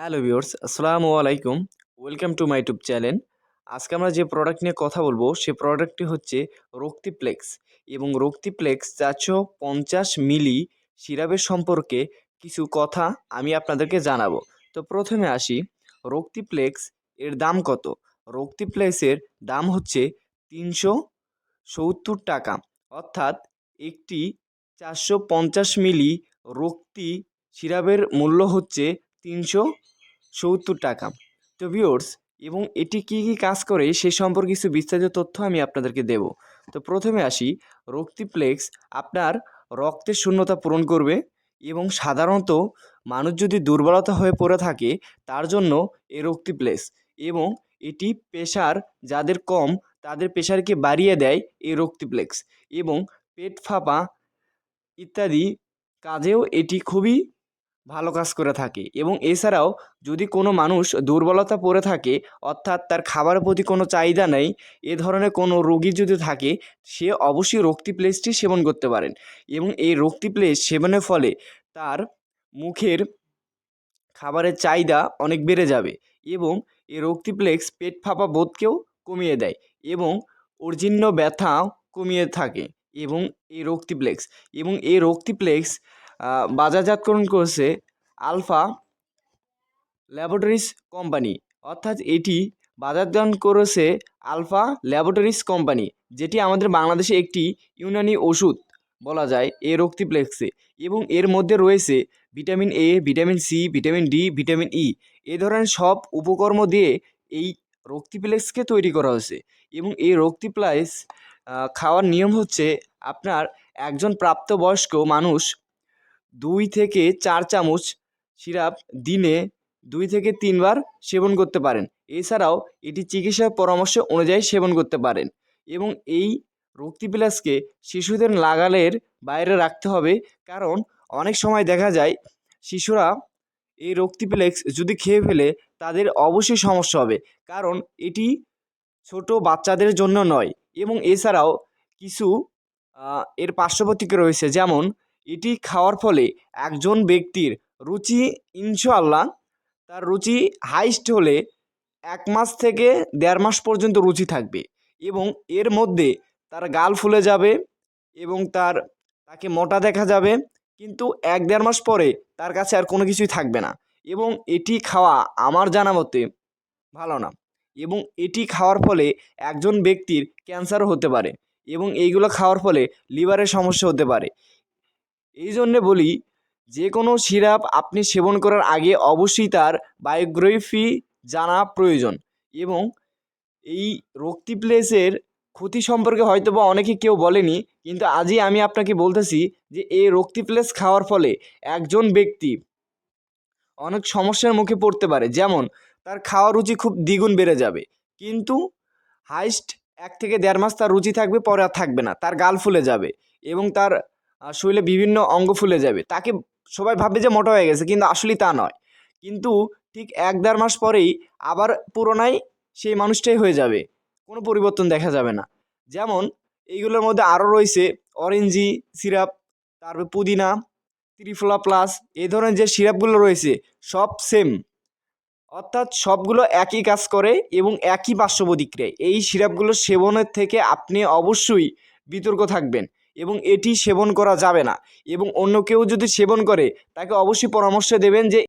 Hello viewers, আসসালামু আলাইকুম। Welcome to my YouTube channel. আজকে আমরা যে প্রোডাক্ট নিয়ে কথা বলব, সে প্রোডাক্টটি হচ্ছে রক্তিপ্লেক্স এবং রক্তিপ্লেক্স চারশো পঞ্চাশ মিলি সিরাপের সম্পর্কে কিছু কথা আমি আপনাদেরকে জানাব। তো প্রথমে আসি, রক্তিপ্লেক্স এর দাম কত? রক্তিপ্লেক্সের দাম হচ্ছে তিনশো সত্তর টাকা। অর্থাৎ একটি চারশো পঞ্চাশ মিলি রক্তি সিরাপের মূল্য হচ্ছে তিনশো সত্তর টাকা। তো ভিউয়ার্স এবং এটি কী কী কাজ করে সে সম্পর্কে কিছু বিস্তারিত তথ্য আমি আপনাদেরকে দেব। তো প্রথমে আসি, রক্তিপ্লেক্স আপনার রক্তের শূন্যতা পূরণ করবে এবং সাধারণত মানুষ যদি দুর্বলতা হয়ে পড়ে থাকে, তার জন্য এই রক্তিপ্লেক্স এবং এটি প্রেশার যাদের কম, তাদের প্রেশারকে বাড়িয়ে দেয় এই রক্তিপ্লেক্স এবং পেট ফাঁপা ইত্যাদি কাজেও এটি খুবই ভালো কাজ করে থাকে। এবং এছাড়াও যদি কোনো মানুষ দুর্বলতা পড়ে থাকে অর্থাৎ তার খাবারের প্রতি কোনো চাহিদা নেই এ ধরনের কোনো রোগী যদি থাকে সে অবশ্যই রক্তিপ্লেসটি সেবন করতে পারেন। এবং এই রক্তিপ্লেস সেবনের ফলে তার মুখের খাবারের চাহিদা অনেক বেড়ে যাবে এবং এই রক্তিপ্লেক্স পেট ফাঁপা বোধকেও কমিয়ে দেয় এবং অর্জিন্য ব্যথাও কমিয়ে থাকে এবং এই রক্তিপ্লেক্স এবং এই রক্তিপ্লেক্স আহ, বাজারজাতকরণ করেছে আলফা ল্যাবরেটরিজ কোম্পানি। অর্থাৎ এটি বাজারজাত করেছে আলফা ল্যাবরেটরিজ কোম্পানি, যেটি আমাদের বাংলাদেশে একটি ইউনানি ওষুধ বলা যায় এই রক্তিপ্লেক্সে এবং এর মধ্যে রয়েছে vitamin A, vitamin C, vitamin D, vitamin E. এ ধরনের সব উপকর্ম দিয়ে এই রক্তিপ্লেক্সকে তৈরি করা হয়েছে। এবং এই রক্তিপ্লেক্স খাওয়ার নিয়ম হচ্ছে আপনার একজন প্রাপ্তবয়স্ক মানুষ দুই থেকে চার চামচ সিরাপ দিনে দুই থেকে তিনবার সেবন করতে পারেন। এছাড়াও এটি চিকিৎসা পরামর্শ অনুযায়ী সেবন করতে পারেন এবং এই রক্তিপ্লাসকে শিশুদের লাগালের বাইরে রাখতে হবে কারণ অনেক সময় দেখা যায় শিশুরা এই রক্তিপ্লেক্স যদি খেয়ে ফেলে তাদের অবশ্যই সমস্যা হবে কারণ এটি ছোট বাচ্চাদের জন্য নয় এবং এছাড়াও কিছু এর পার্শ্বপ্রতিক্রিয়া রয়েছে যেমন এটি খাওয়ার ফলে একজন ব্যক্তির রুচি ইনশাআল্লাহ তার রুচি হাইস্ট হলে এক মাস থেকে দেড় মাস পর্যন্ত রুচি থাকবে এবং এর মধ্যে তার গাল ফুলে যাবে এবং তার, তাকে মোটা দেখা যাবে কিন্তু এক দেড় মাস পরে তার কাছে আর কোনো কিছুই থাকবে না এবং এটি খাওয়া আমার জানা মতে ভালো না এবং এটি খাওয়ার ফলে একজন ব্যক্তির ক্যান্সারও হতে পারে এবং এইগুলো খাওয়ার ফলে লিভারের সমস্যা হতে পারে। এই জন্যে বলি যে কোনো সিরাপ আপনি সেবন করার আগে অবশ্যই তার বায়োগ্রাফি জানা প্রয়োজন এবং এই রক্তিপ্লেসের ক্ষতি সম্পর্কে হয়তো বা অনেকে কেউ বলেনি, কিন্তু আজই আমি আপনাকে বলতেছি যে এই রক্তিপ্লেস খাওয়ার ফলে একজন ব্যক্তি অনেক সমস্যার মুখে পড়তে পারে। যেমন, তার খাওয়ার রুচি খুব দ্বিগুণ বেড়ে যাবে, কিন্তু হাইস্ট এক থেকে দেড় মাস তার রুচি থাকবে, পরে আর থাকবে না, তার গাল ফুলে যাবে এবং তার শরীরে বিভিন্ন অঙ্গ ফুলে যাবে। তাকে সবাই ভাববে যে মোটা হয়ে গেছে, কিন্তু আসলে তা নয়। কিন্তু ঠিক এক দেড় মাস পরেই আবার পুরোনাই সেই মানুষটাই হয়ে যাবে। কোনো পরিবর্তন দেখা যাবে না। যেমন এইগুলোর মধ্যে আরও রয়েছে অরেঞ্জি সিরাপ, তারপর পুদিনা, ত্রিফলা প্লাস এই ধরনের যে সিরাপগুলো রয়েছে, সব সেম অর্থাৎ সবগুলো একই কাজ করে এবং একই পার্শ্ব প্রতিক্রিয়া এই সিরাপগুলো সেবনের থেকে আপনি অবশ্যই বিতর্ক থাকবেন। এবং এটি সেবন করা যাবে না। এবং অন্য কেউ যদি সেবন করে, তাকে অবশ্যই পরামর্শ দেবেন যে